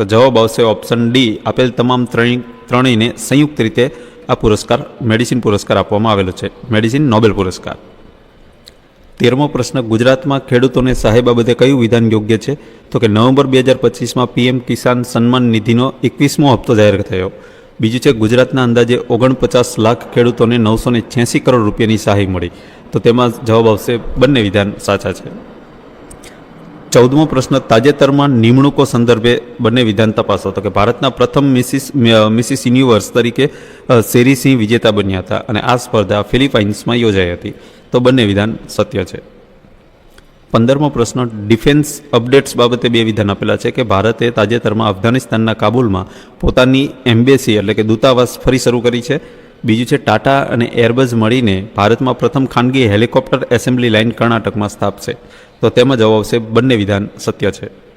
તો જવાબ આવશે ઓપ્શન ડી આપેલ તમામ ત્રણેય ત્રણેયને સંયુક્ત રીતે આ પુરસ્કાર મેડિસિન પુરસ્કાર આપવામાં આવેલો છે. મેડિસિન નોબેલ પુરસ્કાર. તેરમો પ્રશ્ન, ગુજરાતમાં ખેડૂતોને સહાય બાબતે કયું વિધાન યોગ્ય છે? તો કે નવેમ્બર બે હજાર પચીસમાં પીએમ કિસાન સન્માન નિધિનો એકવીસમો હપ્તો જાહેર થયો. બીજું છે, ગુજરાતના અંદાજે ઓગણપચાસ લાખ ખેડૂતોને નવસો ને કરોડ રૂપિયાની સહાય મળી. તો તેમાં જવાબ આવશે, બંને વિધાન સાચા છે. ચૌદમો પ્રશ્ન, તાજેતરમાં નિમણૂકો સંદર્ભે બંને વિધાન તપાસો. તો કે ભારતના પ્રથમ મિસિસ મિસિસ યુનિવર્સ તરીકે શેરીસિંહ વિજેતા બન્યા હતા અને આ સ્પર્ધા ફિલિપાઇન્સમાં યોજાઈ હતી. તો બંને વિધાન સત્ય છે. પંદરમો પ્રશ્ન, ડિફેન્સ અપડેટ્સ બાબતે બે વિધાન આપેલા છે કે ભારતે તાજેતરમાં અફઘાનિસ્તાનના કાબુલમાં પોતાની એમ્બેસી એટલે કે દૂતાવાસ ફરી શરૂ કરી છે. બીજું છે, ટાટા અને એરબઝ મળીને ભારતમાં પ્રથમ ખાનગી હેલિકોપ્ટર એસેમ્બલી લાઇન કર્ણાટકમાં સ્થાપશે. તો તેમાં જવાબ આવશે, બંને વિધાન સત્ય છે.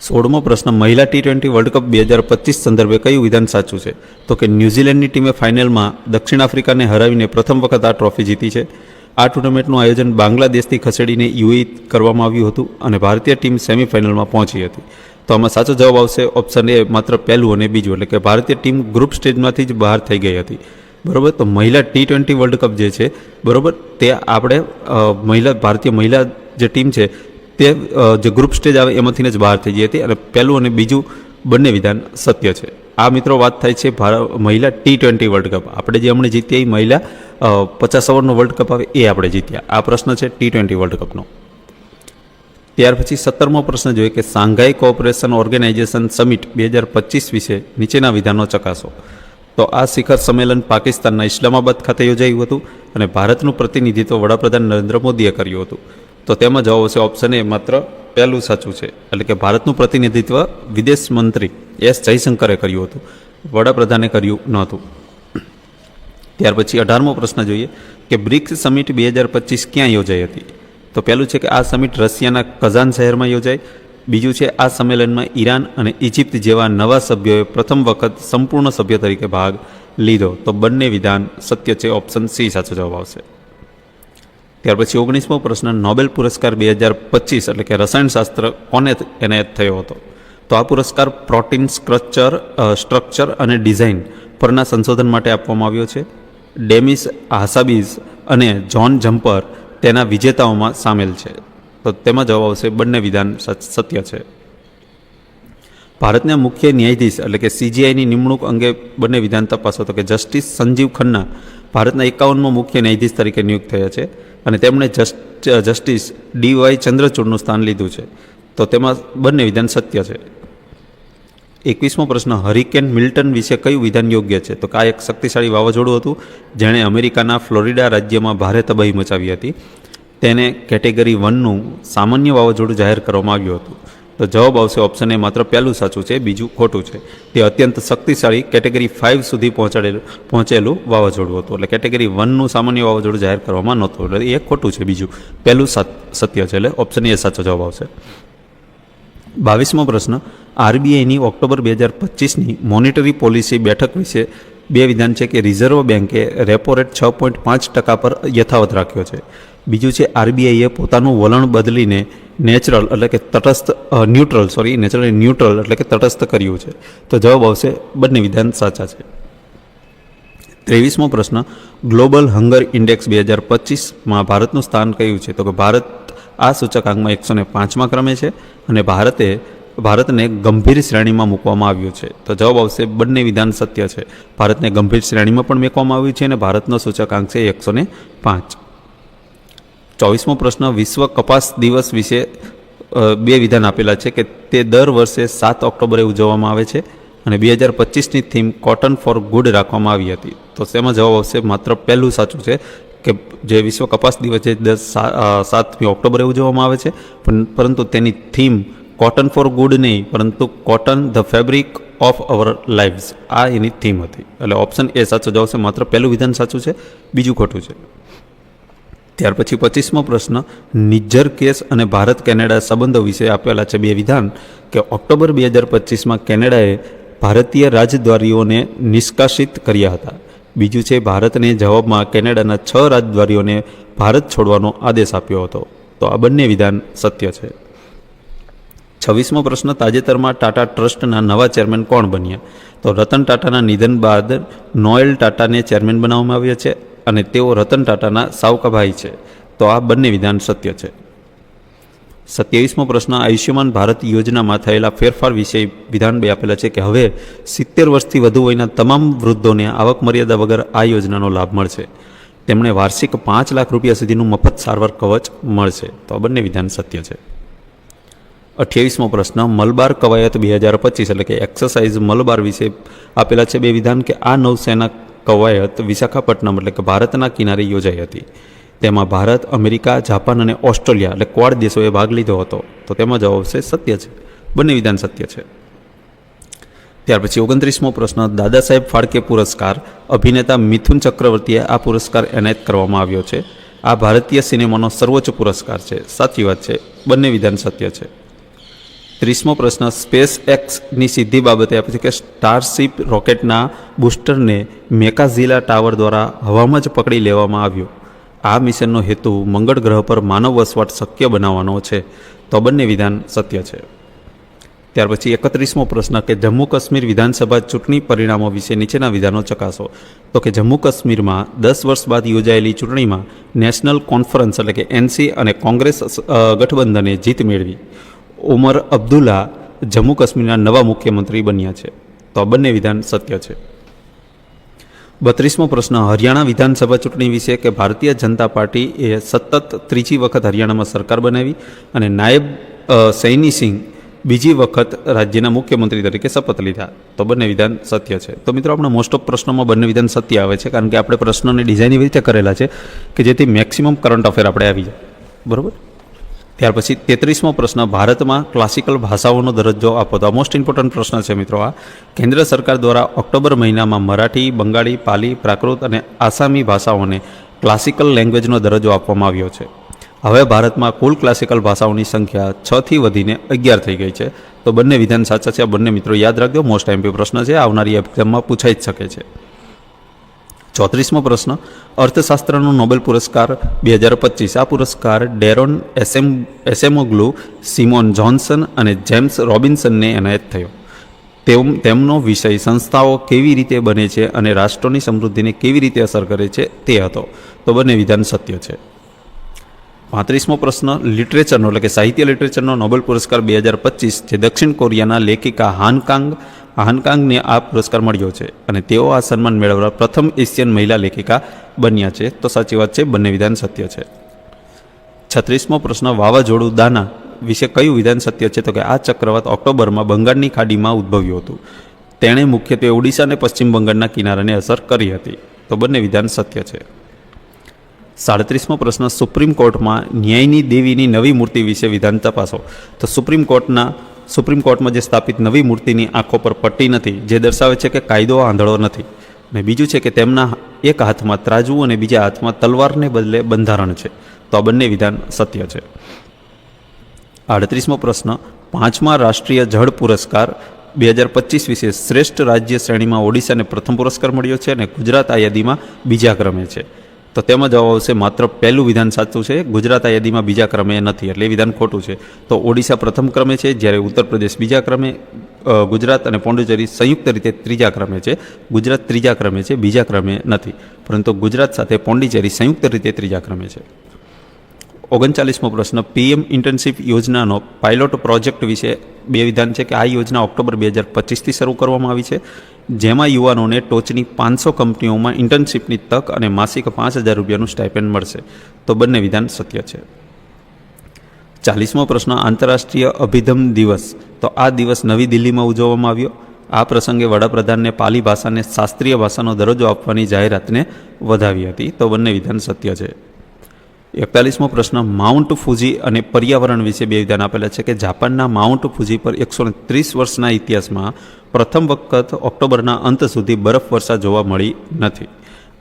સોળમો પ્રશ્ન, મહિલા ટી ટ્વેન્ટી વર્લ્ડ કપ બે હજાર પચીસ સંદર્ભે કયું વિધાન સાચું છે? તો કે ન્યૂઝીલેન્ડની ટીમે ફાઇનલમાં દક્ષિણ આફ્રિકાને હરાવીને પ્રથમ વખત આ ટ્રોફી જીતી છે. આ ટુર્નામેન્ટનું આયોજન બાંગ્લાદેશથી ખસેડીને યુએ કરવામાં આવ્યું હતું અને ભારતીય ટીમ સેમિફાઇનલમાં પહોંચી હતી. તો આમાં સાચો જવાબ આવશે ઓપ્શન એ માત્ર પહેલું અને બીજું, એટલે કે ભારતીય ટીમ ગ્રુપ સ્ટેજમાંથી જ બહાર થઈ ગઈ હતી. બરોબર? તો મહિલા ટી ટ્વેન્ટી વર્લ્ડ કપ જે છે, બરોબર? તે આપણે મહિલા, ભારતીય મહિલા જે ટીમ છે, તે જે ગ્રુપ સ્ટેજ આવે એમાંથીને જ બહાર થઈ ગઈ હતી અને પહેલું અને બીજું બંને વિધાન સત્ય છે. આ મિત્રો વાત થાય છે મહિલા ટી ટ્વેન્ટી વર્લ્ડ કપ આપણે જે હમણાં જીત્યા એ મહિલા પચાસ ઓવરનો વર્લ્ડ કપ આવે એ આપણે જીત્યા. આ પ્રશ્ન છે ટી ટ્વેન્ટી વર્લ્ડ કપનો ત્યાર પછી સત્તરમો પ્રશ્ન જોઈએ કે સાંઘાઈ કોઓપરેશન ઓર્ગેનાઇઝેશન સમિટ બે હજાર પચીસ વિશે નીચેના વિધાનો ચકાસો. તો આ શિખર સંમેલન પાકિસ્તાનના ઇસ્લામાબાદ ખાતે યોજાયું હતું અને ભારતનું પ્રતિનિધિત્વ વડાપ્રધાન નરેન્દ્ર મોદીએ કર્યું હતું. તો તેમાં જવાબ આવશે ઓપ્શન એ માત્ર પહેલું સાચું છે. એટલે કે ભારતનું પ્રતિનિધિત્વ વિદેશ મંત્રી એસ જયશંકરે કર્યું હતું. વડાપ્રધાને કર્યું નહોતું. ત્યાર પછી અઢારમો પ્રશ્ન જોઈએ કે બ્રિક્સ સમિટ બે હજાર પચીસ ક્યાં યોજાઈ હતી? તો પહેલું છે કે આ સમિટ રશિયાના કઝાન શહેરમાં યોજાય. બીજું છે આ સંમેલનમાં ઈરાન અને ઇજિપ્ત જેવા નવા સભ્યોએ પ્રથમ વખત સંપૂર્ણ સભ્ય તરીકે ભાગ લીધો. તો બંને વિધાન સત્ય છે ઓપ્શન સી સાચો જવાબ આવશે. ત્યાર પછી ઓગણીસમો પ્રશ્ન, નોબેલ પુરસ્કાર બે હજાર પચીસ એટલે કે રસાયણશાસ્ત્ર કોને એનાયત થયો હતો? તો આ પુરસ્કાર પ્રોટીન સ્ટ્રક્ચર સ્ટ્રક્ચર અને ડિઝાઇન પરના સંશોધન માટે આપવામાં આવ્યો છે. ડેમિસ હાસાબીઝ અને જ્હોન જમ્પર તેના વિજેતાઓમાં સામેલ છે. તો તેમાં જવાબ આવશે, બંને વિધાન સત્ય છે. ભારતના મુખ્ય ન્યાયાધીશ એટલે કે સીજીઆઈની નિમણૂક અંગે બંને વિધાન તપાસો તો કે જસ્ટિસ સંજીવ ખન્ના ભારતના એકાવનમો મુખ્ય ન્યાયાધીશ તરીકે નિયુક્ત થયા છે અને તેમણે જસ્ટ, જસ્ટિસ ડી વાય ચંદ્રચૂડનું સ્થાન લીધું છે. તો તેમાં બંને વિધાન સત્ય છે. એકવીસમો પ્રશ્ન, હરિકેન મિલ્ટન વિશે કયું વિધાન યોગ્ય છે? તો કે આ એક શક્તિશાળી વાવાઝોડું હતું, જેણે અમેરિકાના ફ્લોરિડા રાજ્યમાં ભારે તબાહી મચાવી હતી. તેને કેટેગરી વનનું સામાન્ય વાવાઝોડું જાહેર કરવામાં આવ્યું હતું. તો જવાબ આવશે ઓપ્શન એ માત્ર પહેલું સાચું છે, બીજું ખોટું છે. તે અત્યંત શક્તિશાળી કેટેગરી ફાઇવ સુધી પહોંચાડેલું, પહોંચેલું વાવાઝોડું હતું. એટલે કેટેગરી વનનું સામાન્ય વાવાઝોડું જાહેર કરવામાં નહોતું. એટલે એ ખોટું છે, બીજું. પહેલું સત્ય છે, એટલે ઓપ્શન એ સાચો જવાબ આવશે. બાવીસમો પ્રશ્ન. આરબીઆઈની ઓક્ટોબર બે હજાર પચીસની મોનિટરી પોલિસી બેઠક વિશે બે વિધાન છે કે રિઝર્વ બેન્કે રેપો રેટ છ પોઈન્ટ પાંચ ટકા પર યથાવત રાખ્યો છે. બીજું છે આરબીઆઈએ પોતાનું વલણ બદલીને નેચરલ એટલે કે તટસ્થ ન્યુટ્રલ સોરી નેચરલ ન્યુટ્રલ એટલે કે તટસ્થ કર્યું છે. તો જવાબ આવશે બંને વિધાન સાચા છે. ત્રેવીસમો પ્રશ્ન. ગ્લોબલ હંગર ઇન્ડેક્સ બે હજાર પચીસમાં ભારતનું સ્થાન કયું છે? તો કે ભારત આ સૂચકાંકમાં એકસો ને પાંચમા ક્રમે છે અને ભારતે, ભારતને ગંભીર શ્રેણીમાં મૂકવામાં આવ્યું છે. તો જવાબ આવશે, બંને વિધાન સત્ય છે. ભારતને ગંભીર શ્રેણીમાં પણ મૂકવામાં આવ્યું છે અને ભારતનો સૂચકાંક છે એકસો ને પાંચ. ચોવીસમો પ્રશ્ન, વિશ્વ કપાસ દિવસ વિશે બે વિધાન આપેલા છે કે તે દર વર્ષે સાત ઓક્ટોબરે ઉજવવામાં આવે છે અને બે હજાર પચીસની થીમ કોટન ફોર ગુડ રાખવામાં આવી હતી. તો તેમાં જવાબ આવશે? માત્ર પહેલું સાચું છે. કે જે વિશ્વ કપાસ દિવસ છે, દસ સાતમી ઓક્ટોબરે ઉજવવામાં આવે છે. પણ પરંતુ તેની થીમ કોટન ફોર ગુડ નહીં, પરંતુ cotton the fabric of our lives. આ એની થીમ હતી. એટલે ઓપ્શન એ સાચો જવાબ છે, માત્ર પહેલું વિધાન સાચું છે, બીજું ખોટું છે. ત્યાર પછી પચીસમો પ્રશ્ન નિજ્જર કેસ અને ભારત કેનેડા સંબંધો વિશે આપેલા છે બે વિધાન કે ઓક્ટોબર બે હજાર પચીસમાં કેનેડાએ ભારતીય રાજદ્વારીઓને નિષ્કાસિત કર્યા હતા. બીજું છે, ભારતને જવાબમાં કેનેડાના છ રાજદ્વારીઓને ભારત છોડવાનો આદેશ આપ્યો હતો. તો આ બંને વિધાન સત્ય છે. છવ્વીસમો પ્રશ્ન, તાજેતરમાં ટાટા ટ્રસ્ટના નવા ચેરમેન કોણ બન્યા? તો રતન ટાટાના નિધન બાદ નોએલ ટાટાને ચેરમેન બનાવવામાં આવ્યા છે અને તેઓ રતન ટાટાના સાવકાભાઈ છે. તો આ બંને વિધાન સત્ય છે. સત્યાવીસમો પ્રશ્ન, આયુષ્યમાન ભારત યોજનામાં થયેલા ફેરફાર વિશે વિધાન બે આપેલા છે કે હવે સિત્તેર વર્ષથી વધુ વયના તમામ વૃદ્ધોને આવક મર્યાદા વગર આ યોજનાનો લાભ મળશે. તેમણે વાર્ષિક પાંચ લાખ રૂપિયા સુધીનું મફત સારવાર કવચ મળશે. તો આ બંને વિધાન સત્ય છે. અઠ્યાવીસમો પ્રશ્ન, મલબાર કવાયત બે હજાર પચીસ એટલે કે એક્સરસાઇઝ મલબાર વિશે આપેલા છે બે વિધાન કે આ નૌસેના કવાયત વિશાખાપટ્ટનમ એટલે કે ભારતના કિનારે યોજાઈ હતી. તેમાં ભારત, અમેરિકા, જાપાન અને ઓસ્ટ્રેલિયા એટલે ક્વાડ દેશોએ ભાગ લીધો હતો. તો તેમાં જવાબ આવશે સત્ય છે. બંને વિધાન સત્ય છે. ત્યાર પછી ઓગણત્રીસમો પ્રશ્ન દાદા સાહેબ ફાળકે પુરસ્કાર, અભિનેતા મિથુન ચક્રવર્તીએ આ પુરસ્કાર એનાયત કરવામાં આવ્યો છે. આ ભારતીય સિનેમાનો સર્વોચ્ચ પુરસ્કાર છે. સાચી વાત છે. બંને વિધાન સત્ય છે. ત્રીસમો પ્રશ્ન સ્પેસ એક્સની સિદ્ધિ બાબતે આપે છે કે સ્ટારશીપ રોકેટના બુસ્ટરને મેકાઝીલા ટાવર દ્વારા હવામાં જ પકડી લેવામાં આવ્યો. આ મિશનનો હેતુ મંગળ ગ્રહ પર માનવ વસવાટ શક્ય બનાવવાનો છે. તો બંને વિધાન સત્ય છે. ત્યાર પછી એકત્રીસમો પ્રશ્ન કે જમ્મુ કાશ્મીર વિધાનસભા ચૂંટણી પરિણામો વિશે નીચેના વિધાનો ચકાસો. તો કે જમ્મુ કાશ્મીરમાં દસ વર્ષ બાદ યોજાયેલી ચૂંટણીમાં નેશનલ કોન્ફરન્સ એટલે કે એનસી અને કોંગ્રેસ ગઠબંધને જીત મેળવી. ઉમર અબ્દુલ્લા જમ્મુ કાશ્મીરના નવા મુખ્યમંત્રી બન્યા છે. તો બંને વિધાન સત્ય છે. બત્રીસમો પ્રશ્ન, હરિયાણા વિધાનસભા ચૂંટણી વિશે કે ભારતીય જનતા પાર્ટી એ સતત ત્રીજી વખત હરિયાણામાં સરકાર બનાવી અને નાયબ સૈની સિંહ બીજી વખત રાજ્યના મુખ્યમંત્રી તરીકે શપથ લીધા. તો બંને વિધાન સત્ય છે. તો મિત્રો, આપણે મોસ્ટ ઓફ પ્રશ્નોમાં બંને વિધાન સત્ય આવે છે, કારણ કે આપણે પ્રશ્નોની ડિઝાઇન એવી રીતે કરેલા છે કે જેથી મેક્સિમમ કરંટ અફેર આપણે આવી જાય. બરાબર? ત્યાર પછી તેત્રીસમો પ્રશ્ન, ભારતમાં ક્લાસિકલ ભાષાઓનો દરજ્જો આપો. તો આ મોસ્ટ ઇમ્પોર્ટન્ટ પ્રશ્ન છે મિત્રો આ. કેન્દ્ર સરકાર દ્વારા ઓક્ટોબર મહિનામાં મરાઠી, બંગાળી, પાલી, પ્રાકૃત અને આસામી ભાષાઓને ક્લાસિકલ લેંગ્વેજનો દરજ્જો આપવામાં આવ્યો છે. હવે ભારતમાં કુલ ક્લાસિકલ ભાષાઓની સંખ્યા છથી વધીને અગિયાર થઈ ગઈ છે. તો બંને વિધાન સાચા છે. બંને મિત્રો યાદ રાખજો. મોસ્ટ એમપી પ્રશ્ન છે. આવનારી એક્ઝામમાં પૂછાઈ જ શકે છે. ચોત્રીસમો પ્રશ્ન, અર્થશાસ્ત્રનો નોબેલ પુરસ્કાર બે હજાર પચીસ. આ પુરસ્કાર ડેરોન એસેમ એસેમોગ્લુ સિમોન જોન્સન અને જેમ્સ રોબિન્સનને એનાયત થયો. તેમ, તેમનો વિષય સંસ્થાઓ કેવી રીતે બને છે અને રાષ્ટ્રોની સમૃદ્ધિને કેવી રીતે અસર કરે છે તે હતો. તો બંને વિધાન સત્ય છે. પાંત્રીસમો પ્રશ્ન, લિટરેચરનો એટલે કે સાહિત્ય લિટરેચરનો નોબેલ પુરસ્કાર બે હજાર પચીસ, જે દક્ષિણ કોરિયાના લેખિકા હાનકાંગ હાનકાંગને આ પુરસ્કાર મળ્યો છે અને તેઓ આ સન્માન મેળવવા પ્રથમ એશિયન મહિલા લેખિકા બન્યા છે. તો સાચી વાત છે, બંને વિધાન સત્ય છે. છત્રીસમો પ્રશ્ન, વાવાઝોડું દાના વિશે કયું વિધાન સત્ય છે? તો કે આ ચક્રવાત ઓક્ટોબરમાં બંગાળની ખાડીમાં ઉદ્ભવ્યું હતું. તેણે મુખ્યત્વે ઓડિશા અને પશ્ચિમ બંગાળના કિનારાને અસર કરી હતી. તો બંને વિધાન સત્ય છે. સાડત્રીસમો પ્રશ્ન, સુપ્રીમ કોર્ટમાં ન્યાયની દેવીની નવી મૂર્તિ વિશે વિધાન તપાસો. તો સુપ્રીમ કોર્ટના સુપ્રીમ કોર્ટમાં જે સ્થાપિત નવી મૂર્તિની આંખો પર પટ્ટી નથી, જે દર્શાવે છે કે કાયદો આંધળો નથી. અને બીજું છે કે તેમના એક હાથમાં ત્રાજવું અને બીજા હાથમાં તલવારને બદલે બંધારણ છે. તો આ બંને વિધાન સત્ય છે. આડત્રીસમો પ્રશ્ન, પાંચમા રાષ્ટ્રીય જળ પુરસ્કાર બે હજાર પચીસ વિશે શ્રેષ્ઠ રાજ્ય શ્રેણીમાં ઓડિશાને પ્રથમ પુરસ્કાર મળ્યો છે અને ગુજરાત આ યાદીમાં બીજા ક્રમે છે. તો તેમાં જવાબ આવશે, માત્ર પહેલું વિધાન સાચું છે, ગુજરાત આ યાદીમાં બીજા ક્રમે નથી, એટલે વિધાન ખોટું છે. તો ઓડિશા પ્રથમ ક્રમે છે, જ્યારે ઉત્તર પ્રદેશ બીજા ક્રમે ગુજરાત અને પોંડુચેરી સંયુક્ત રીતે ત્રીજા ક્રમે છે. ગુજરાત ત્રીજા ક્રમે છે, બીજા ક્રમે નથી. પરંતુ ગુજરાત સાથે પોંડિચેરી સંયુક્ત રીતે ત્રીજા ક્રમે છે. ઓગણચાલીસમો પ્રશ્ન, પીએમ ઇન્ટર્નશીપ યોજનાનો પાયલોટ પ્રોજેક્ટ વિશે બે વિધાન છે કે આ યોજના ઓક્ટોબર બે હજાર પચીસથી શરૂ કરવામાં આવી છે. જેમાં યુવાનોને ટોચની પાંચસો કંપનીઓમાં ઇન્ટર્નશીપની તક અને માસિક પાંચ હજાર રૂપિયાનું સ્ટાઇપેન્ડ મળશે. તો બંને વિધાન સત્ય છે. ચાલીસમો પ્રશ્ન, આંતરરાષ્ટ્રીય અભિધમ દિવસ. તો આ દિવસ નવી દિલ્હીમાં ઉજવવામાં આવ્યો. આ પ્રસંગે વડાપ્રધાનને પાલી ભાષાને શાસ્ત્રીય ભાષાનો દરજ્જો આપવાની જાહેરાતને વધાવી હતી. તો બંને વિધાન સત્ય છે. એકતાલીસમો પ્રશ્ન, માઉન્ટ ફુજી અને પર્યાવરણ વિશે બે વિધાન આપેલા છે કે જાપાનના માઉન્ટ ફુજી પર એકસો ત્રીસ વર્ષના ઇતિહાસમાં પ્રથમ વખત ઓક્ટોબરના અંત સુધી બરફ વર્ષા જોવા મળી નથી.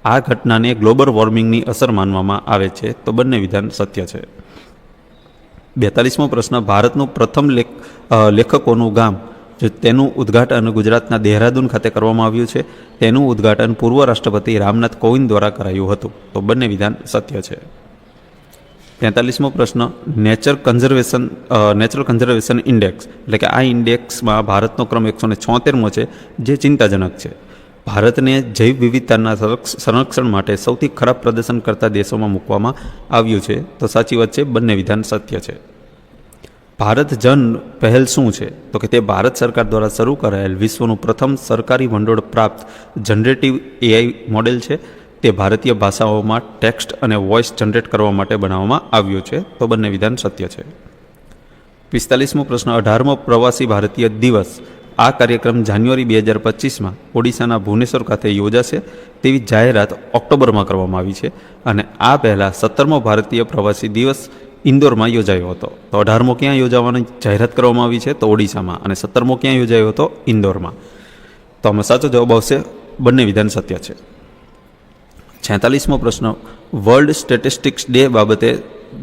આ ઘટનાને ગ્લોબલ વોર્મિંગની અસર માનવામાં આવે છે તો બંને વિધાન સત્ય છે. બેતાલીસમો પ્રશ્ન, ભારતનું પ્રથમ લેખ લેખકોનું ગામ, જે તેનું ઉદ્ઘાટન ગુજરાતના દહેરાદૂન ખાતે કરવામાં આવ્યું છે, તેનું ઉદ્ઘાટન પૂર્વ રાષ્ટ્રપતિ રામનાથ કોવિંદ દ્વારા કરાયું હતું. તો બંને વિધાન સત્ય છે. તેતાલીસમો પ્રશ્ન nature conservation natural conservation index એટલે કે આ ઇન્ડેક્સમાં ભારતનો ક્રમ એકસો ને છોતેરમો છે, જે ચિંતાજનક છે. ભારતને જૈવ વિવિધતાના સંરક્ષણ માટે સૌથી ખરાબ પ્રદર્શન કરતા દેશોમાં મૂકવામાં આવ્યું છે. તો સાચી વાત છે, બંને વિધાન સત્ય છે. ભારત જન પહેલ શું છે? તો કે તે ભારત સરકાર દ્વારા શરૂ કરાયેલ વિશ્વનું પ્રથમ સરકારી ભંડોળ પ્રાપ્ત જનરેટિવ એઆઈ મોડેલ છે. તે ભારતીય ભાષાઓમાં ટેક્સ્ટ અને વોઇસ જનરેટ કરવા માટે બનાવવામાં આવ્યું છે, તો બંને વિધાન સત્ય છે. પિસ્તાલીસમો પ્રશ્ન, અઢારમો પ્રવાસી ભારતીય દિવસ. આ કાર્યક્રમ જાન્યુઆરી બે હજાર પચીસમાં ઓડિશાના ભુવનેશ્વર ખાતે યોજાશે તેવી જાહેરાત ઓક્ટોબરમાં કરવામાં આવી છે અને આ પહેલાં સત્તરમો ભારતીય પ્રવાસી દિવસ ઇન્દોરમાં યોજાયો હતો. તો અઢારમો ક્યાં યોજાવાની જાહેરાત કરવામાં આવી છે? તો ઓડિશામાં અને સત્તરમો ક્યાં યોજાયો હતો? ઇન્દોરમાં. તો આમાં સાચો જવાબ આવશે, બંને વિધાન સત્ય છે. છેતાલીસમો પ્રશ્ન વર્લ્ડ સ્ટેટિસ્ટિક્સ ડે બાબતે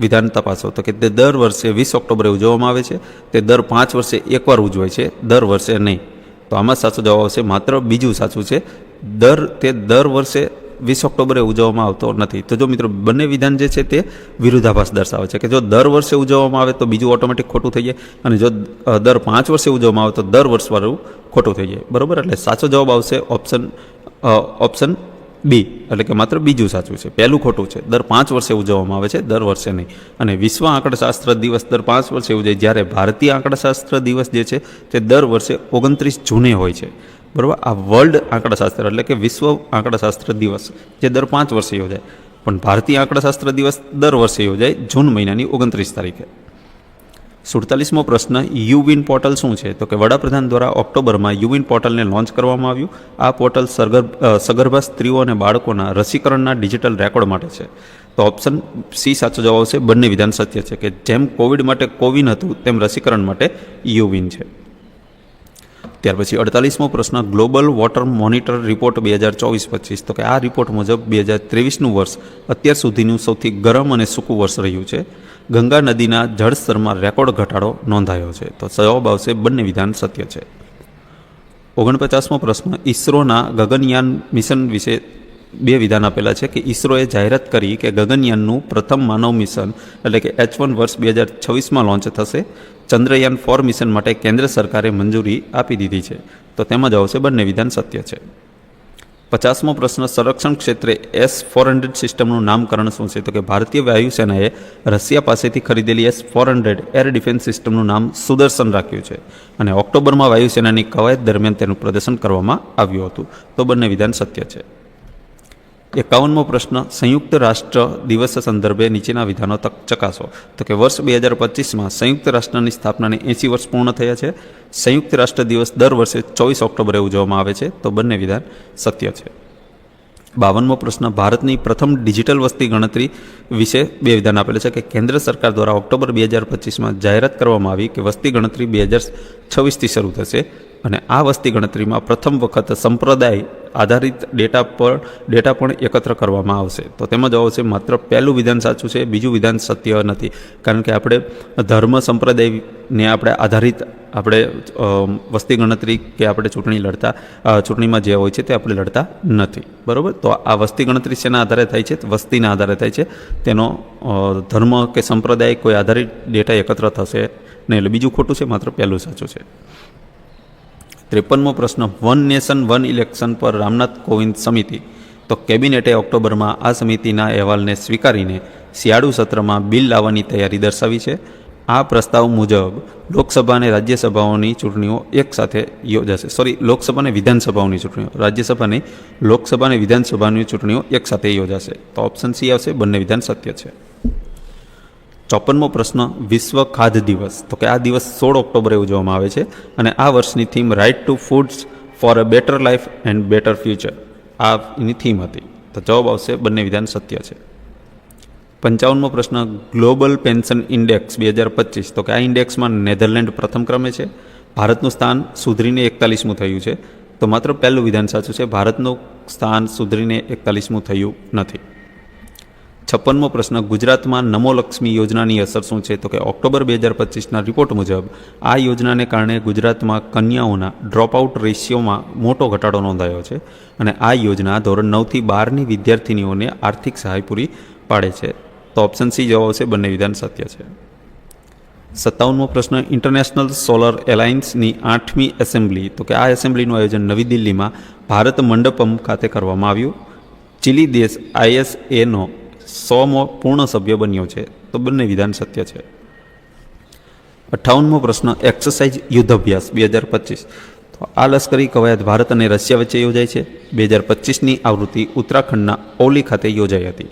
વિધાન તપાસો. તો કે તે દર વર્ષે વીસ ઓક્ટોબરે ઉજવવામાં આવે છે, તે દર પાંચ વર્ષે એકવાર ઉજવાય છે, દર વર્ષે નહીં. તો આમાં સાચો જવાબ આવશે, માત્ર બીજું સાચું છે, દર, તે દર વર્ષે વીસ ઓક્ટોબરે ઉજવવામાં આવતો નથી. તો જો મિત્રો, બંને વિધાન જે છે તે વિરુદ્ધાભાસ દર્શાવે છે કે જો દર વર્ષે ઉજવવામાં આવે તો બીજું ઓટોમેટિક ખોટું થઈ જાય અને જો દર પાંચ વર્ષે ઉજવવામાં આવે તો દર વર્ષવાળું ખોટું થઈ જાય. બરોબર? એટલે સાચો જવાબ આવશે ઓપ્શન ઓપ્શન બી, એટલે કે માત્ર બીજું સાચું છે. પહેલું ખોટું છે. દર પાંચ વર્ષે ઉજવવામાં આવે છે, દર વર્ષે નહીં. અને વિશ્વ આંકડાશાસ્ત્ર દિવસ દર પાંચ વર્ષે ઉજવાય જ્યારે ભારતીય આંકડાશાસ્ત્ર દિવસ જે છે, તે દર વર્ષે ઓગણત્રીસ જૂને હોય છે. બરાબર? આ વર્લ્ડ આંકડાશાસ્ત્ર, એટલે કે વિશ્વ આંકડાશાસ્ત્ર દિવસ જે દર પાંચ વર્ષે યોજાય. પણ ભારતીય આંકડાશાસ્ત્ર દિવસ દર વર્ષે યોજાય જૂન મહિનાની ઓગણત્રીસ તારીખે. સુડતાલીસમો પ્રશ્ન, યુવિન પોર્ટલ શું છે? તો કે વડાપ્રધાન દ્વારા ઓક્ટોબરમાં યુવિન પોર્ટલને લોન્ચ કરવામાં આવ્યું. આ પોર્ટલ સગર્ભ સગર્ભા સ્ત્રીઓ અને બાળકોના રસીકરણના ડિજિટલ રેકોર્ડ માટે છે. તો ઓપ્શન સી સાચો જવાબ આવશે, બંને વિધાન સત્ય છે કે જેમ કોવિડ માટે કોવિન હતું, તેમ રસીકરણ માટે યુવિન છે. ત્યાર પછી અડતાલીસમો પ્રશ્ન, ગ્લોબલ વોટર મોનિટર રિપોર્ટ બે હજાર ચોવીસ પચીસ. તો કે આ રિપોર્ટ મુજબ બે હજાર ત્રેવીસનું વર્ષ અત્યાર સુધીનું સૌથી ગરમ અને સૂકું વર્ષ રહ્યું છે. ગંગા નદીના જળસ્તરમાં રેકોર્ડ ઘટાડો નોંધાયો છે. તો જવાબ આવશે બંને વિધાન સત્ય છે. ઓગણપચાસમો પ્રશ્ન, ઇસરોના ગગનયાન મિશન વિશે બે વિધાન આપેલા છે કે ઇસરોએ જાહેરાત કરી કે ગગનયાનનું પ્રથમ માનવ મિશન એટલે કે એચ વન વર્ષ બે હજાર છવ્વીસમાં લોન્ચ થશે. ચંદ્રયાન ફોર મિશન માટે કેન્દ્ર સરકારે મંજૂરી આપી દીધી છે. તો તેમાં જ આવશે બંને વિધાન સત્ય છે. પચાસમો પ્રશ્ન, સંરક્ષણ ક્ષેત્રે એસ ફોર હંડ્રેડ સિસ્ટમનું નામકરણ શું છે? તો કે ભારતીય વાયુસેનાએ રશિયા પાસેથી ખરીદેલી S four hundred air defence સિસ્ટમનું નામ સુદર્શન રાખ્યું છે અને ઓક્ટોબરમાં વાયુસેનાની કવાયત દરમિયાન તેનું પ્રદર્શન કરવામાં આવ્યું હતું. તો બંને વિધાન સત્ય છે. એકાવનમો પ્રશ્ન, સંયુક્ત રાષ્ટ્ર દિવસ સંદર્ભે નીચેના વિધાનો તક ચકાસો. તો કે વર્ષ બે હજાર પચીસમાં સંયુક્ત રાષ્ટ્રની સ્થાપનાને એંસી વર્ષ પૂર્ણ થયા છે. સંયુક્ત રાષ્ટ્ર દિવસ દર વર્ષે ચોવીસ ઓક્ટોબરે ઉજવવામાં આવે છે. તો બંને વિધાન સત્ય છે. બાવનમો પ્રશ્ન, ભારતની પ્રથમ ડિજિટલ વસ્તી ગણતરી વિશે બે વિધાન આપેલું છે કે કેન્દ્ર સરકાર દ્વારા ઓક્ટોબર બે હજાર પચીસમાં જાહેરાત કરવામાં આવી કે વસ્તી ગણતરી બે હજાર છવ્વીસથી શરૂ થશે. અને આ વસ્તી ગણતરીમાં પ્રથમ વખત સંપ્રદાય આધારિત ડેટા પર, ડેટા પણ એકત્ર કરવામાં આવશે. તો તેમાં જવાબ છે માત્ર પહેલું વિધાન સાચું છે, બીજું વિધાન સત્ય નથી. કારણ કે આપણે ધર્મ સંપ્રદાયને આપણે આધારિત આપણે વસ્તી ગણતરી કે આપણે ચૂંટણી લડતા ચૂંટણીમાં જે હોય છે તે આપણે લડતા નથી. બરાબર? તો આ વસ્તી ગણતરી શેના આધારે થાય છે? વસ્તીના આધારે થાય છે. તેનો ધર્મ કે સંપ્રદાય કોઈ આધારિત ડેટા એકત્ર થશે નહીં. એટલે બીજું ખોટું છે, માત્ર પહેલું સાચું છે. ત્રેપનમો પ્રશ્ન, વન નેશન, વન ઇલેક્શન પર રામનાથ કોવિંદ સમિતિ. તો કેબિનેટે ઓક્ટોબરમાં આ સમિતિના અહેવાલને સ્વીકારીને શિયાળુ સત્રમાં બિલ લાવવાની તૈયારી દર્શાવી છે. આ પ્રસ્તાવ મુજબ લોકસભા અને રાજ્યસભાઓની ચૂંટણીઓ એક સાથે યોજાશે. સોરી લોકસભા અને વિધાનસભાઓની ચૂંટણીઓ. રાજ્યસભાની લોકસભા અને વિધાનસભાની ચૂંટણીઓ એક સાથે યોજાશે. તો ઓપ્શન સી આવશે, બંને વિધાન સત્ય છે. ચોપનમો પ્રશ્ન, વિશ્વ ખાદ્ય દિવસ. તો કે આ દિવસ સોળ ઓક્ટોબરે ઉજવવામાં આવે છે અને આ વર્ષની theme right to foods for a better life and better future આ એની થીમ હતી. તો જવાબ આવશે બંને વિધાન સત્ય છે. પંચાવનમો પ્રશ્ન ગ્લોબલ પેન્શન ઇન્ડેક્સ બે હજાર પચીસ. તો કે આ ઇન્ડેક્સમાં નેધરલેન્ડ પ્રથમ ક્રમે છે. ભારતનું સ્થાન સુધરીને એકતાલીસમું થયું છે. તો માત્ર પહેલું વિધાન સાચું છે. ભારતનું સ્થાન સુધરીને એકતાલીસમું થયું નથી. છપ્પનમો પ્રશ્ન, ગુજરાતમાં નમો લક્ષ્મી યોજનાની અસર શું છે? તો કે ઓક્ટોબર બે હજાર પચીસના રિપોર્ટ મુજબ, આ યોજનાને કારણે ગુજરાતમાં કન્યાઓના ડ્રોપઆઉટ રેશિયોમાં મોટો ઘટાડો નોંધાયો છે અને આ યોજના ધોરણ નવથી બારની વિદ્યાર્થીનીઓને આર્થિક સહાય પૂરી પાડે છે. તો તો ઓપ્શન સી જવાબ આવશે, બંને વિધાન સત્ય છે. સત્તાવનમો પ્રશ્ન, ઇન્ટરનેશનલ સોલર એલાયન્સની આઠમી એસેમ્બલી. તો કે આ એસેમ્બલીનું આયોજન નવી દિલ્હીમાં ભારત મંડપમ ખાતે કરવામાં આવ્યું. ચીલી દેશ આઈએસએનો સોમો પૂર્ણ સભ્ય બન્યો છે. તો બંને વિધાન સત્ય છે. અઠ્ઠાવનમો પ્રશ્ન એક્સરસાઇઝ યુદ્ધ અભ્યાસ બે હજાર પચીસ. તો આ લશ્કરી કવાયત ભારત અને રશિયા વચ્ચે યોજાય છે. બે હજાર પચીસની આવૃત્તિ ઉત્તરાખંડના ઓલી ખાતે યોજાઈ હતી.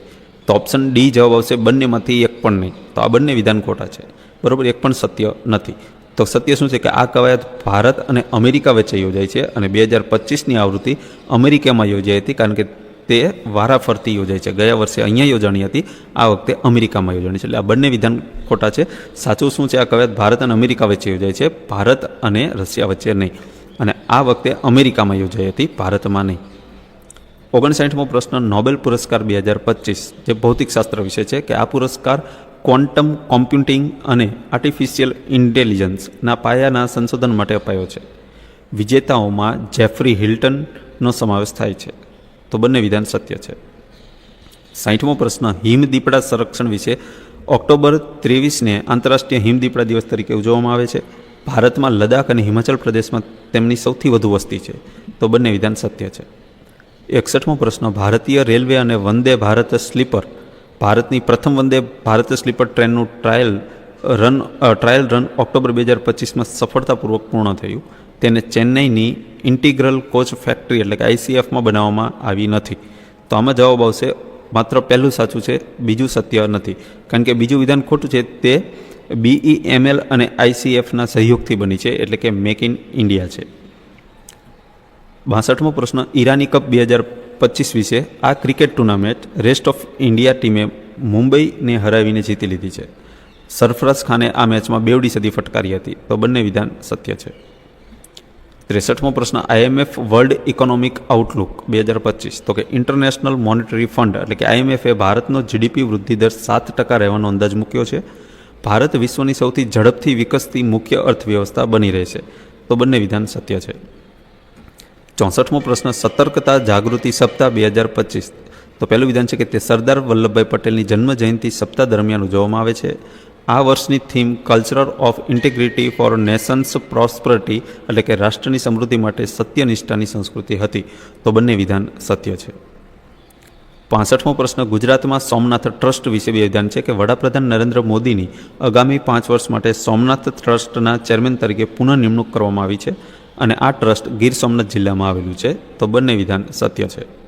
તો ઓપ્શન ડી જવાબ આવશે બંનેમાંથી એક પણ નહીં. તો આ બંને વિધાન ખોટા છે. બરાબર, એક પણ સત્ય નથી. તો સત્ય શું છે કે આ કવાયત ભારત અને અમેરિકા વચ્ચે યોજાય છે અને બે હજાર પચીસની આવૃત્તિ અમેરિકામાં યોજાઈ હતી કારણ કે તે વારાફરતી યોજાય છે. ગયા વર્ષે અહીંયા યોજાણી હતી. આ વખતે અમેરિકામાં યોજાણી છે. એટલે આ બંને વિધાન ખોટા છે. સાચું શું છે આ કવાયત ભારત અને અમેરિકા વચ્ચે યોજાય છે. ભારત અને રશિયા વચ્ચે નહીં. અને આ વખતે અમેરિકામાં યોજાઈ હતી. ભારતમાં નહીં. ઓગણસાઠમો પ્રશ્ન, નોબેલ પુરસ્કાર બે હજાર પચીસ, જે ભૌતિકશાસ્ત્ર વિશે છે કે આ પુરસ્કાર ક્વોન્ટમ કોમ્પ્યુટિંગ અને આર્ટિફિશિયલ ઇન્ટેલિજન્સના પાયાના સંશોધન માટે અપાયો છે. વિજેતાઓમાં જેફરી હિલ્ટનનો સમાવેશ થાય છે. તો બંને વિધાન સત્ય છે. સાહીઠમો પ્રશ્ન, હિમદીપડા સંરક્ષણ વિશે ઓક્ટોબર ત્રેવીસને આંતરરાષ્ટ્રીય હિમદીપડા દિવસ તરીકે ઉજવવામાં આવે છે. ભારતમાં લદ્દાખ અને હિમાચલ પ્રદેશમાં તેમની સૌથી વધુ વસ્તી છે. તો બંને વિધાન સત્ય છે. એકસઠમો પ્રશ્ન, ભારતીય રેલવે અને વંદે ભારત સ્લીપર, ભારતની પ્રથમ Vande Bharat sleeper ટ્રેનનું trial run trial run October બે હજાર પચીસમાં સફળતાપૂર્વક પૂર્ણ થયું. તેને ચેન્નઈની ઇન્ટિગ્રલ કોચ ફેક્ટરી એટલે કે આઈસીએફમાં બનાવવામાં આવી નથી. તો આમાં જવાબ આવશે, માત્ર પહેલું સાચું છે, બીજું સત્ય નથી. કારણ કે બીજું વિધાન ખોટું છે, તે બીઈએમએલ અને આઈસીએફના સહયોગથી બની છે, એટલે કે મેક ઇન ઇન્ડિયા છે. બાસઠમો પ્રશ્ન, ઈરાની કપ બે હજાર પચીસ વિશે આ cricket tournament rest of India ટીમે મુંબઈને હરાવીને જીતી લીધી છે. સરફરાઝ ખાને આ મેચમાં બેવડી સદી ફટકારી હતી. તો બંને વિધાન સત્ય છે. ત્રેસઠમો પ્રશ્ન આઈએમએફ વર્લ્ડ ઇકોનોમિક આઉટલુક બે હજાર પચીસ. તો કે ઇન્ટરનેશનલ મોનિટરી ફંડ એટલે કે આઈએમએફે ભારતનો જીડીપી વૃદ્ધિ દર સાત ટકા રહેવાનો અંદાજ મૂક્યો છે. ભારત વિશ્વની સૌથી ઝડપથી વિકસતી મુખ્ય અર્થવ્યવસ્થા બની રહેશે તો બંને વિધાન સત્ય છે. ચોસઠમો પ્રશ્ન, સતર્કતા જાગૃતિ સપ્તાહ, બે હજાર પચીસ. તો પહેલું વિધાન છે કે તે સરદાર વલ્લભભાઈ પટેલની જન્મ જયંતિ સપ્તાહ દરમિયાન ઉજવવામાં આવે છે. આ વર્ષની theme cultural of integrity for nations prosperity એટલે કે રાષ્ટ્રની સમૃદ્ધિ માટે સત્યનિષ્ઠાની સંસ્કૃતિ હતી. તો બંને વિધાન સત્ય છે. પાસઠમો પ્રશ્ન, ગુજરાતમાં સોમનાથ ટ્રસ્ટ વિશે બે વિધાન છે કે વડાપ્રધાન નરેન્દ્ર મોદીની આગામી પાંચ વર્ષ માટે સોમનાથ ટ્રસ્ટના ચેરમેન તરીકે પુનઃ નિમણૂક કરવામાં આવી છે અને આ ટ્રસ્ટ ગીર સોમનાથ જિલ્લામાં આવેલું છે. તો બંને વિધાન સત્ય છે.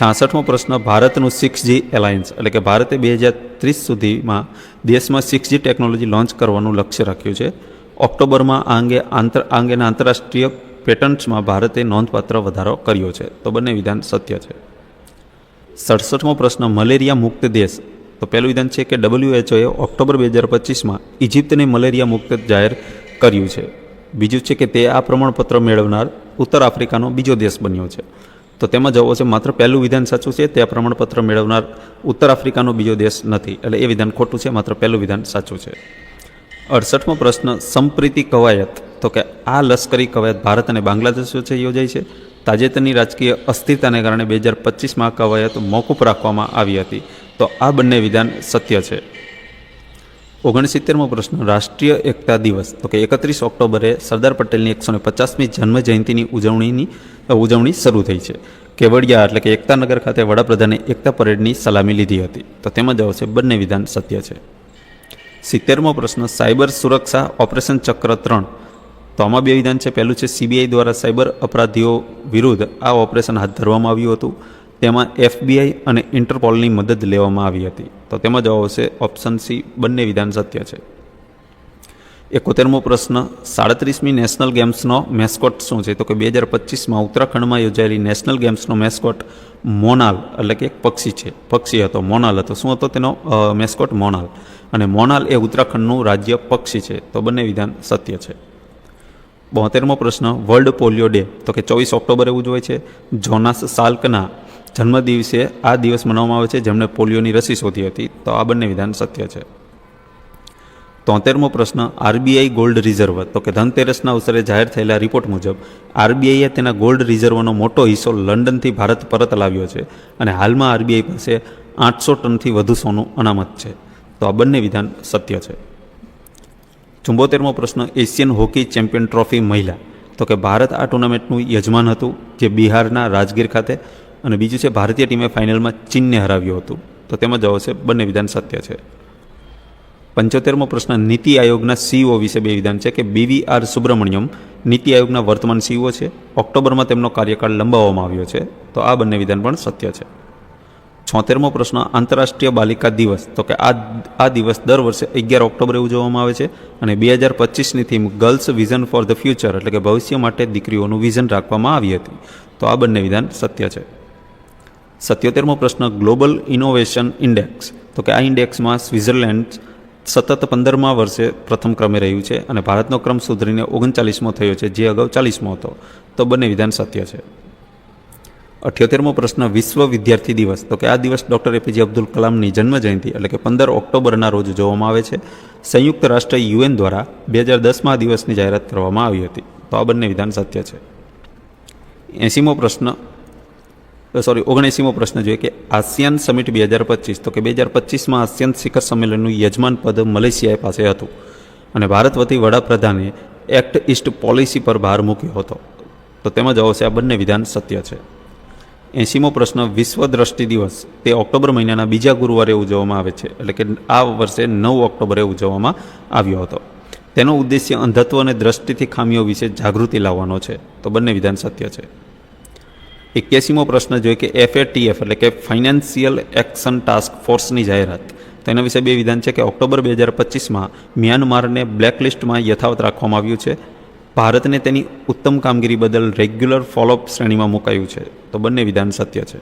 છાસઠમો પ્રશ્ન, ભારતનું સિક્સ જી એલાયન્સ એટલે કે ભારતે બે હજાર ત્રીસ સુધીમાં દેશમાં સિક્સ જી ટેકનોલોજી લોન્ચ કરવાનું લક્ષ્ય રાખ્યું છે. ઓક્ટોબરમાં આ અંગે આંતર, આ અંગેના આંતરરાષ્ટ્રીય પેટન્ટ્સમાં ભારતે નોંધપાત્ર વધારો કર્યો છે. તો બંને વિધાન સત્ય છે. સડસઠમો પ્રશ્ન, મલેરિયા મુક્ત દેશ. તો પહેલું વિધાન છે કે ડબલ્યુએચઓએ ઓક્ટોબર બે હજાર પચીસમાં ઇજિપ્તને મલેરિયા મુક્ત જાહેર કર્યું છે. બીજું છે કે તે આ પ્રમાણપત્ર મેળવનાર ઉત્તર આફ્રિકાનો બીજો દેશ બન્યો છે. તો તેમાં જવો છે, માત્ર પહેલું વિધાન સાચું છે, તે પ્રમાણપત્ર મેળવનાર ઉત્તર આફ્રિકાનો બીજો દેશ નથી. એટલે એ વિધાન ખોટું છે, માત્ર પહેલું વિધાન સાચું છે. અડસઠમો પ્રશ્ન, સંપ્રીતિ કવાયત. તો કે આ લશ્કરી કવાયત ભારત અને બાંગ્લાદેશ વચ્ચે યોજાઈ છે. તાજેતરની રાજકીય અસ્થિરતાને કારણે બે હજાર પચીસમાં કવાયત મોકૂફ રાખવામાં આવી હતી. તો આ બંને વિધાન સત્ય છે. ઓગણસિત્તેરમો પ્રશ્ન, રાષ્ટ્રીય એકતા દિવસ. તો કે એકત્રીસ ઓક્ટોબરે સરદાર પટેલની એકસો ને પચાસમી જન્મ જયંતિની ઉજવણીની ઉજવણી શરૂ થઈ છે. કેવડિયા એટલે કે એકતાનગર ખાતે વડાપ્રધાને એકતા પરેડની સલામી લીધી હતી. તો તેમાં છે, બંને વિધાન સત્ય છે. સિત્તેરમો પ્રશ્ન, સાયબર સુરક્ષા ઓપરેશન ચક્ર ત્રણ. તો આમાં બે વિધાન છે. પહેલું છે, સીબીઆઈ દ્વારા સાયબર અપરાધીઓ વિરુદ્ધ આ ઓપરેશન હાથ ધરવામાં આવ્યું હતું. તેમાં એફબીઆઈ અને ઇન્ટરપોલની મદદ લેવામાં આવી હતી. તો તેમાં જવાબ આવશે ઓપ્શન સી બંને વિધાન સત્ય છે. એકોતેરમો પ્રશ્ન, સાડત્રીસમી નેશનલ ગેમ્સનો મેસ્કોટ શું છે? તો કે બે હજાર પચીસમાં ઉત્તરાખંડમાં યોજાયેલી નેશનલ ગેમ્સનો મેસ્કોટ મોનાલ, એટલે કે એક પક્ષી છે. પક્ષી હતો, મોનાલ હતો. શું હતો તેનો મેસ્કોટ મોનાલ. અને મોનાલ એ ઉત્તરાખંડનું રાજ્ય પક્ષી છે. તો બંને વિધાન સત્ય છે. બોતેરમો પ્રશ્ન વર્લ્ડ પોલિયો ડે તો કે ચોવીસ ઓક્ટોબરે ઉજવાય છે. જોનાસ સાલ્કના જન્મદિવસે આ દિવસ મનાવવામાં આવે છે, જેમણે પોલિયોની રસી શોધી હતી. તો આ બંને વિધાન સત્ય છે. તોતેરમો પ્રશ્ન, આરબીઆઈ ગોલ્ડ રિઝર્વ. તો કે ધનતેરસના અવસરે જાહેર થયેલા રિપોર્ટ મુજબ, આરબીઆઈએ તેના ગોલ્ડ રિઝર્વનો મોટો હિસ્સો લંડનથી ભારત પરત લાવ્યો છે અને હાલમાં આરબીઆઈ પાસે આઠસો ટનથી વધુ સોનું અનામત છે. તો આ બંને વિધાન સત્ય છે. ચુંબોતેરમો પ્રશ્ન, એશિયન હોકી ચેમ્પિયન ટ્રોફી મહિલા. તો કે ભારત આ ટુર્નામેન્ટનું યજમાન હતું, જે બિહારના રાજગીર ખાતે અને બીજું છે, ભારતીય ટીમે ફાઇનલમાં ચીનને હરાવ્યું હતું. તો તેમાં જવાબ છે, બંને વિધાન સત્ય છે. પંચોતેરમો પ્રશ્ન, નીતિ આયોગના સીઈઓ વિશે બે વિધાન છે કે બીવી આર સુબ્રમણ્યમ નીતિ આયોગના વર્તમાન સીઈઓ છે. ઓક્ટોબરમાં તેમનો કાર્યકાળ લંબાવવામાં આવ્યો છે. તો આ બંને વિધાન પણ સત્ય છે. છોતેરમો પ્રશ્ન, આંતરરાષ્ટ્રીય બાલિકા દિવસ. તો કે આ આ દિવસ દર વર્ષે અગિયાર ઓક્ટોબરે ઉજવવામાં આવે છે અને બે હજાર પચીસની theme girls vision for the future, એટલે કે ભવિષ્ય માટે દીકરીઓનું વિઝન રાખવામાં આવી હતી. તો આ બંને વિધાન સત્ય છે. સત્યોતેરમો પ્રશ્ન ગ્લોબલ ઇનોવેશન ઇન્ડેક્સ તો કે આ ઇન્ડેક્સમાં સ્વિટ્ઝરલેન્ડ સતત પંદરમા વર્ષે પ્રથમ ક્રમે રહ્યું છે અને ભારતનો ક્રમ સુધરીને ઓગણચાલીસમો થયો છે, જે અગાઉ ચાલીસમો હતો. તો બંને વિધાન સત્ય છે. અઠ્યોતેરમો પ્રશ્ન, વિશ્વ વિદ્યાર્થી દિવસ. તો કે આ દિવસ ડૉક્ટર એપીજે અબ્દુલ કલામની જન્મ જયંતિ એટલે કે પંદર ઓક્ટોબરના રોજ જોવામાં આવે છે. સંયુક્ત રાષ્ટ્ર, યુએન દ્વારા બે હજાર દસમાં દિવસની જાહેરાત કરવામાં આવી હતી. તો આ બંને વિધાન સત્ય છે. એંસીમો પ્રશ્ન સોરી ઓગણએંસીમો પ્રશ્ન જોઈએ કે આસિયાન સમિટ બે હજાર પચીસ, તો કે બે હજાર પચીસમાં આસિયાન શિખર સંમેલનનું યજમાન પદ મલેશિયા પાસે હતું. અને ભારત વતી વડાપ્રધાને એક્ટ ઇસ્ટ પોલિસી પર ભાર મૂક્યો હતો. તો તેમાં જવાબ છે આ બંને વિધાન સત્ય છે. એંસીમો પ્રશ્ન, વિશ્વ દ્રષ્ટિ દિવસ, તે ઓક્ટોબર મહિનાના બીજા ગુરુવારે ઉજવવામાં આવે છે. એટલે કે આ વર્ષે નવ ઓક્ટોબરે ઉજવવામાં આવ્યો હતો. તેનો ઉદ્દેશ્ય અંધત્વ અને દ્રષ્ટિથી ખામીઓ વિશે જાગૃતિ લાવવાનો છે. તો બંને વિધાન સત્ય છે. એક્યાસીમો પ્રશ્ન જોઈએ કે એફએટીએફ એટલે કે ફાઇનાન્શિયલ એક્શન ટાસ્ક ફોર્સની જાહેરાત. તો એના વિશે બે વિધાન છે કે ઓક્ટોબર બે હજાર પચીસમાં મ્યાનમારને બ્લેકલિસ્ટમાં યથાવત રાખવામાં આવ્યું છે. ભારતને તેની ઉત્તમ કામગીરી બદલ રેગ્યુલર ફોલોઅપ શ્રેણીમાં મુકાયું છે. તો બંને વિધાન સત્ય છે.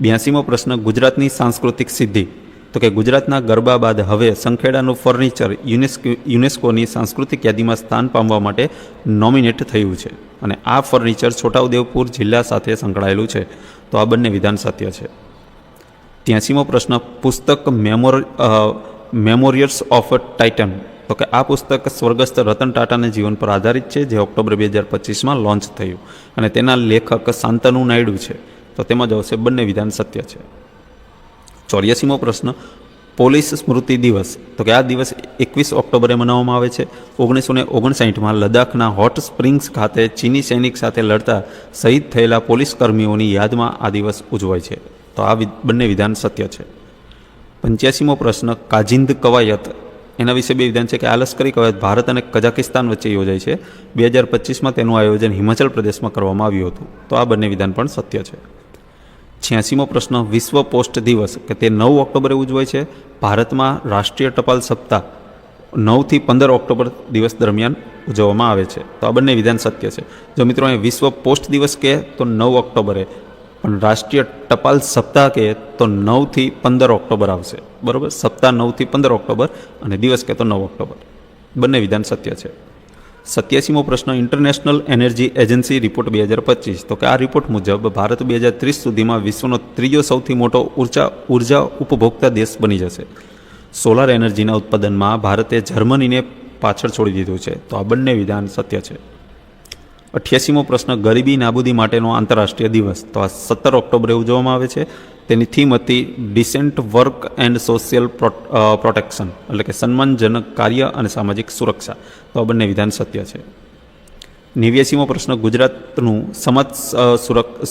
બ્યાસીમો પ્રશ્ન ગુજરાતની સાંસ્કૃતિક સિદ્ધિ. તો કે ગુજરાતના ગરબા બાદ હવે સંખેડાનું ફર્નિચર યુનેસ્કો યુનેસ્કોની સાંસ્કૃતિક યાદીમાં સ્થાન પામવા માટે નોમિનેટ થયું છે અને આ ફર્નિચર છોટાઉદેપુર જિલ્લા સાથે સંકળાયેલું છે. તો આ બંને વિધાન સત્ય છે. ત્યાસીમો પ્રશ્ન, પુસ્તક મેમોર મેમોરિયર્સ ઓફ ટાઇટન. તો કે આ પુસ્તક સ્વર્ગસ્થ રતન ટાટાના જીવન પર આધારિત છે, જે ઓક્ટોબર બે હજાર પચીસમાં લોન્ચ થયું અને તેના લેખક શાંતનુ નાયડુ છે. તો તેમાં જ આવશે, બંને વિધાન સત્ય છે. ચોર્યાસીમો પ્રશ્ન, પોલીસ સ્મૃતિ દિવસ. તો કે આ દિવસ એકવીસ ઓક્ટોબરે મનાવવામાં આવે છે. ઓગણીસો ને ઓગણસાઠમાં લદ્દાખના હોટ સ્પ્રિંગ્સ ખાતે ચીની સૈનિક સાથે લડતા શહીદ થયેલા પોલીસ કર્મીઓની યાદમાં આ દિવસ ઉજવાય છે. તો આ બંને વિધાન સત્ય છે. પંચ્યાસીમો પ્રશ્ન, કાજિંદ કવાયત. એના વિશે બે વિધાન છે કે આ લશ્કરી કવાયત ભારત અને કઝાકિસ્તાન વચ્ચે યોજાય છે. બે હજાર પચીસમાં તેનું આયોજન હિમાચલ પ્રદેશમાં કરવામાં આવ્યું હતું. તો આ બંને વિધાન પણ સત્ય છે. છ્યાસીમો પ્રશ્ન, વિશ્વ પોસ્ટ દિવસ, કે તે નવ ઓક્ટોબરે ઉજવાય છે, ભારતમાં રાષ્ટ્રીય ટપાલ સપ્તાહ નવથી પંદર ઓક્ટોબર દિવસ દરમિયાન ઉજવવામાં આવે છે. તો આ બંને વિધાન સત્ય છે. જો મિત્રો અહીં વિશ્વ પોસ્ટ દિવસ કહે, તો નવ ઓક્ટોબરે. પણ રાષ્ટ્રીય ટપાલ સપ્તાહ કહે, તો નવથી પંદર ઓક્ટોબર આવશે. બરાબર? સપ્તાહ નવથી પંદર ઓક્ટોબર અને દિવસ કહે, તો નવ ઓક્ટોબર. બંને વિધાન સત્ય છે. સત્યાસીમો પ્રશ્ન ઇન્ટરનેશનલ એનર્જી એજન્સી રિપોર્ટ બે હજાર પચીસ. તો કે આ રિપોર્ટ મુજબ ભારત બે હજાર ત્રીસ સુધીમાં વિશ્વનો ત્રીજો સૌથી મોટો ઊર્જા ઊર્જા ઉપભોક્તા દેશ બની જશે. સોલાર એનર્જીના ઉત્પાદનમાં ભારતે જર્મનીને પાછળ છોડી દીધું છે. તો આ બંને વિધાન સત્ય છે. અઠ્યાસીમો પ્રશ્ન ગરીબી નાબૂદી માટેનો આંતરરાષ્ટ્રીય દિવસ. તો આ સત્તર ઓક્ટોબરે ઉજવવામાં આવે છે. તેની થીમ હતી decent work and social protection એટલે કે સન્માનજનક કાર્ય અને સામાજિક સુરક્ષા. તો આ બંને વિધાન સત્ય છે. નેવ્યાસીમો પ્રશ્ન, ગુજરાતનું સમાજ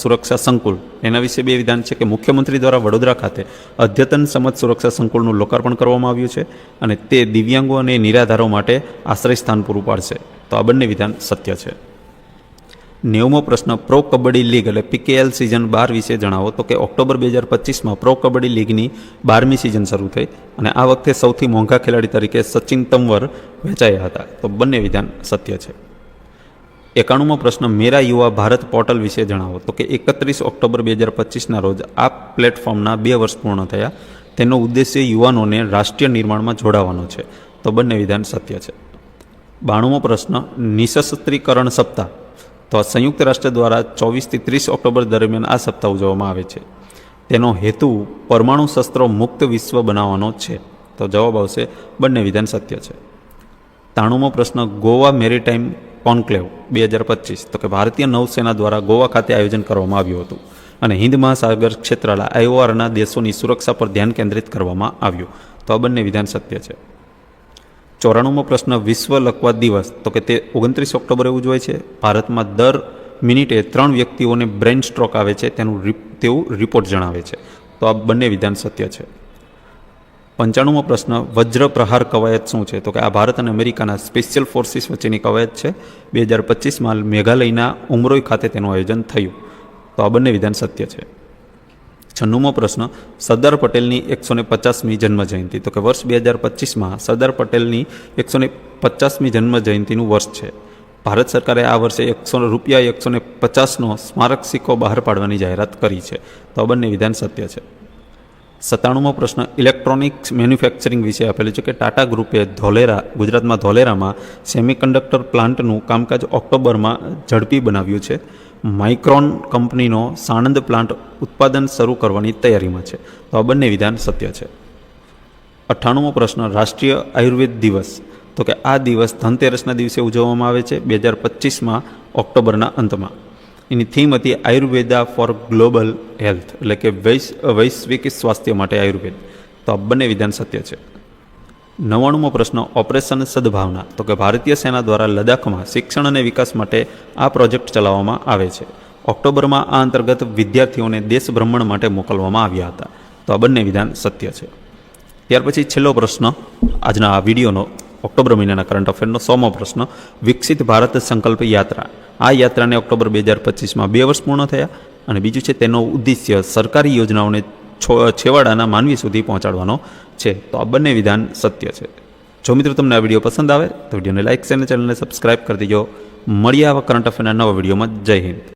સુરક્ષા સંકુલ. એના વિશે બે વિધાન છે કે મુખ્યમંત્રી દ્વારા વડોદરા ખાતે અદ્યતન સમાજ સુરક્ષા સંકુલનું લોકાર્પણ કરવામાં આવ્યું છે અને તે દિવ્યાંગો અને નિરાધારો માટે આશ્રય સ્થાન પૂરું પાડશે. તો આ બંને વિધાન સત્ય છે. નેવમો પ્રશ્ન પ્રો કબડ્ડી લીગ એટલે પીકેએલ સિઝન બાર વિશે જણાવો. તો કે ઓક્ટોબર બે હજાર પચીસમાં પ્રો કબડ્ડી લીગની બારમી સિઝન શરૂ થઈ અને આ વખતે સૌથી મોંઘા ખેલાડી તરીકે સચિન તંવર વેચાયા હતા. તો બંને વિધાન સત્ય છે. એકાણુંમો પ્રશ્ન, મેરા યુવા ભારત પોર્ટલ વિશે જણાવો. તો કે એકત્રીસ ઓક્ટોબર બે હજાર પચીસના રોજ આ પ્લેટફોર્મના બે વર્ષ પૂર્ણ થયા. તેનો ઉદ્દેશ્ય યુવાનોને રાષ્ટ્રીય નિર્માણમાં જોડાવાનો છે. તો બંને વિધાન સત્ય છે. બાણુંમો પ્રશ્ન નિશસ્ત્રીકરણ સપ્તાહ. તો સંયુક્ત રાષ્ટ્ર દ્વારા ચોવીસથી ત્રીસ ઓક્ટોબર દરમિયાન આ સપ્તાહ ઉજવવામાં આવે છે. તેનો હેતુ પરમાણુ શસ્ત્રો મુક્ત વિશ્વ બનાવવાનો છે. તો જવાબ આવશે, બંને વિધાન સત્ય છે. તાણુમો પ્રશ્ન, ગોવા મેરીટાઈમ કોન્ક્લેવ બે હજાર પચીસ. તો કે ભારતીય નૌસેના દ્વારા ગોવા ખાતે આયોજન કરવામાં આવ્યું હતું અને હિન્દ મહાસાગર ક્ષેત્રના આઈઓઆરના દેશોની સુરક્ષા પર ધ્યાન કેન્દ્રિત કરવામાં આવ્યું. તો આ બંને વિધાન સત્ય છે. ચોરાણુંમો પ્રશ્ન વિશ્વ લકવા દિવસ, તો કે તે ઓગણત્રીસ ઓક્ટોબરે ઉજવાય છે. ભારતમાં દર મિનિટે ત્રણ વ્યક્તિઓને બ્રેન સ્ટ્રોક આવે છે, તેનું તેવું રિપોર્ટ જણાવે છે. તો આ બંને વિધાન સત્ય છે. પંચાણુંમો પ્રશ્ન, વજ્ર પ્રહાર કવાયત શું છે? તો કે આ ભારત અને અમેરિકાના સ્પેશિયલ ફોર્સિસ વચ્ચેની કવાયત છે. બે હજાર પચીસમાં મેઘાલયના ઉમરોઈ ખાતે તેનું આયોજન થયું. તો આ બંને વિધાન સત્ય છે. છન્નુમો પ્રશ્ન, સરદાર પટેલની એકસો ને પચાસમી જન્મજયંતિ. તો કે વર્ષ બે હજાર પચીસમાં સરદાર પટેલની એકસો ને પચાસમી જન્મજયંતિનું વર્ષ છે. ભારત સરકારે આ વર્ષે એકસો રૂપિયા એકસો ને પચાસનો સ્મારક સિક્કો બહાર પાડવાની જાહેરાત કરી છે. તો બંને વિધાન સત્ય છે. સત્તાણુંમો પ્રશ્ન. ઇલેક્ટ્રોનિક્સ મેન્યુફેક્ચરિંગ વિશે આપેલું છે કે ટાટા ગ્રુપે ધોલેરા, ગુજરાતમાં ધોલેરામાં સેમિકન્ડક્ટર પ્લાન્ટનું કામકાજ ઓક્ટોબરમાં ઝડપી બનાવ્યું છે. માઇક્રોન કંપનીનો સાણંદ પ્લાન્ટ ઉત્પાદન શરૂ કરવાની તૈયારીમાં છે. તો આ બંને વિધાન સત્ય છે. અઠ્ઠાણુંમો પ્રશ્ન, રાષ્ટ્રીય આયુર્વેદ દિવસ. તો કે આ દિવસ ધનતેરસના દિવસે ઉજવવામાં આવે છે, બે હજાર પચીસમાં ઓક્ટોબરના અંતમાં. એની થીમ હતી આયુર્વેદા ફોર ગ્લોબલ હેલ્થ એટલે કે વૈશ, વૈશ્વિક સ્વાસ્થ્ય માટે આયુર્વેદ. તો આ બંને વિધાન સત્ય છે. નવ્વાણુંમો પ્રશ્ન, ઓપરેશન સદભાવના. તો કે ભારતીય સેના દ્વારા લદ્દાખમાં શિક્ષણ અને વિકાસ માટે આ પ્રોજેક્ટ ચલાવવામાં આવે છે. ઓક્ટોબરમાં આ અંતર્ગત વિદ્યાર્થીઓને દેશ ભ્રમણ માટે મોકલવામાં આવ્યા હતા. તો આ બંને વિધાન સત્ય છે. ત્યાર પછી છેલ્લો પ્રશ્ન, આજના આ વિડીયોનો ઓક્ટોબર મહિનાના કરંટ અફેરનો સોમો પ્રશ્ન, વિકસિત ભારત સંકલ્પ યાત્રા. આ યાત્રાને ઓક્ટોબર બે હજાર પચીસમાં બે વર્ષ પૂર્ણ થયા અને બીજું છે તેનો ઉદ્દેશ્ય સરકારી યોજનાઓને છેવાડાના માનવી સુધી પહોંચાડવાનો છે. તો આ બંને વિધાન સત્ય છે. જો મિત્રો તમને આ વીડિયો પસંદ આવે તો વિડીયોને લાઇક અને ચેનલને સબસ્ક્રાઇબ કરી દેજો. મળીએ આવા કરંટ અફેરના નવા વિડીયોમાં. જય હિન્દ.